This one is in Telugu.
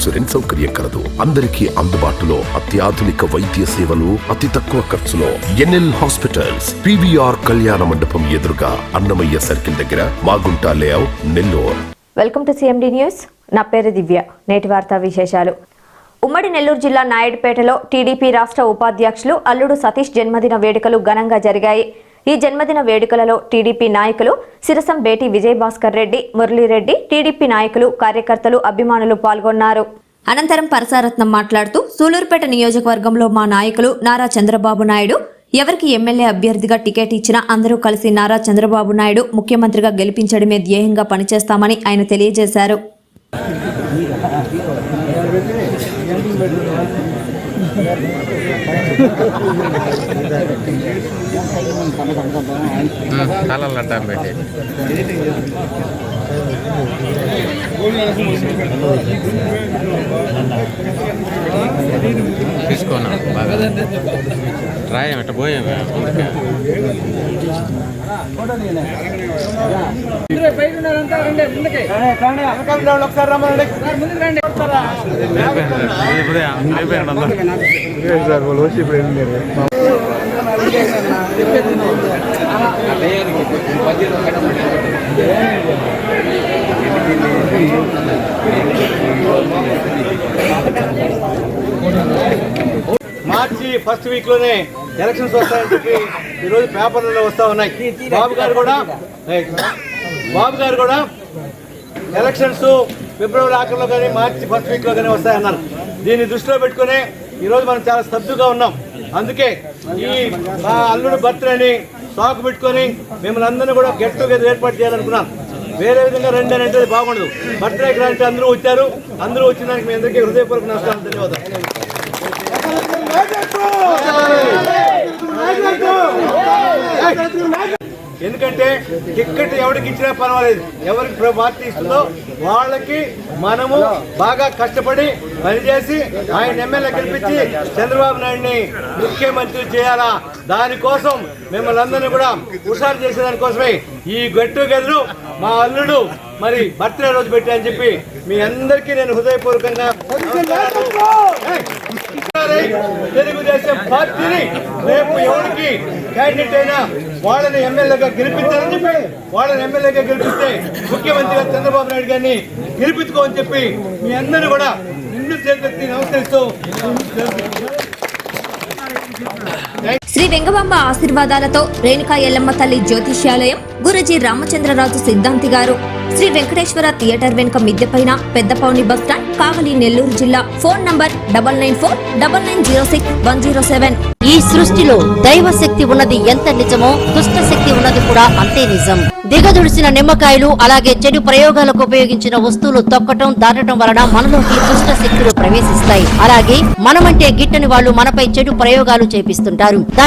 ఇన్సూరెన్స్ సౌకర్యం కలదు. అందరికీ అందుబాటులో అత్యాధునిక వైద్య సేవలు అతి తక్కువ ఖర్చులో. ఎన్ఎల్ హాస్పిటల్స్ పివిఆర్ కళ్యాణ మండపం ఎదురుగా అన్నమయ్య సర్కిల్ దగ్గర Magunta layout Nellore. Welcome to CMD news నా పేరు దివ్య. నేటి వార్తా విశేషాలు. ఉమ్మడి నెల్లూరు జిల్లా నాయుడుపేటలో టీడీపీ రాష్ట్ర ఉపాధ్యక్షులు అల్లుడు సతీష్ జన్మదిన వేడుకలు ఘనంగా జరిగాయి. ఈ జన్మదిన వేడుకలలో టీడీపీ నాయకులు సిరసం బేటి విజయభాస్కర్ రెడ్డి మురళీరెడ్డి టీడీపీ నాయకులు కార్యకర్తలు అభిమానులు పాల్గొన్నారు. అనంతరం పరసారత్నం మాట్లాడుతూ సూలూరుపేట నియోజకవర్గంలో మా నాయకులు నారా చంద్రబాబు నాయుడు ఎవరికి ఎమ్మెల్యే అభ్యర్థిగా టికెట్ ఇచ్చినా అందరూ కలిసి నారా చంద్రబాబు నాయుడు ముఖ్యమంత్రిగా గెలిపించడమే ధ్యేయంగా పనిచేస్తామని ఆయన తెలియజేశారు. తాళాలు అడ్డం పెట్టి తీసుకోనా బాగా. రాయం ఎట్ట పోయామే ముందుకే ఫస్ట్ వీక్లోనే ఎలక్షన్స్ వస్తాయని చెప్పి ఈరోజు పేపర్లలో వస్తా ఉన్నాయి. బాబు గారు కూడా బాబు గారు కూడా ఎలక్షన్స్ ఫిబ్రవరి ఆఖరిలో కానీ మార్చి ఫస్ట్ వీక్లో కానీ వస్తాయన్నారు. దీన్ని దృష్టిలో పెట్టుకుని ఈరోజు మనం చాలా స్తబ్దుగా ఉన్నాం. అందుకే ఈ మా అల్లుడు బర్త్డేని సాకు పెట్టుకొని మిమ్మల్ని అందరినీ కూడా గెట్ టుగెదర్ ఏర్పాటు చేయాలనుకున్నాం. వేరే విధంగా రండి అని అంటే బాగుండదు. బర్త్డేకి రంటే అందరూ వచ్చారు. అందరూ వచ్చిన దానికి మీ అందరికీ హృదయపూర్వక నమస్కారం ధన్యవాదాలు. ఎందుకంటే టికెట్ ఎవరికి ఇచ్చినా పర్వాలేదు. ఎవరికి ప్ర- పార్టీ ఇస్తుందో వాళ్ళకి మనము బాగా కష్టపడి పనిచేసి ఆయన ఎమ్మెల్యే గెలిపించి చంద్రబాబు నాయుడిని ముఖ్యమంత్రి చేయాలా? దానికోసం మిమ్మల్ని అందరినీ కూడా హుషారు చేసే దానికోసమే ఈ గట్టు గెదరు మా అల్లుడు మరి బర్త్డే రోజు పెట్టారని చెప్పి మీ అందరికీ నేను హృదయపూర్వకంగా! తెలుగుదేశం పార్టీని రేపు ఎవరికి క్యాండిడేట్ అయినా వాళ్ళని ఎమ్మెల్యేగా గెలిపించాలని చెప్పి వాళ్ళని ఎమ్మెల్యేగా గెలిపిస్తే ముఖ్యమంత్రిగా చంద్రబాబు నాయుడు గారిని గెలిపించుకోమని చెప్పి మీ అందరూ కూడా నిన్ను చేతులెత్తి నమస్కరిస్తూ శ్రీ వెంగబాంబ ఆశీర్వాదాలతో రేణుకా ఎల్లమ్మ తల్లి జ్యోతిష్యాలయం గురుజీ రామచంద్రరాజు సిద్ధాంతి గారు శ్రీ వెంకటేశ్వర థియేటర్ వెనుక మిద్దెపైన పెద్దపౌని బస్టాండ్ కావలి నెల్లూరు జిల్లా. Phone number double nine four double nine zero six one zero seven. ఈ సృష్టిలో దైవ శక్తి ఉన్నది ఎంత నిజమో దుష్ట శక్తి ఉన్నది కూడా అంతే నిజం. దిగదుడిసిన నిమ్మకాయలు అలాగే చెడు ప్రయోగాలకు ఉపయోగించిన వస్తువులు తొక్కటం దాటడం వలన మనలోకి దుష్ట శక్తులు ప్రవేశిస్తాయి. అలాగే మనమంటే గిట్టని వాళ్ళు మనపై చెడు ప్రయోగాలు చేపిస్తుంటారు.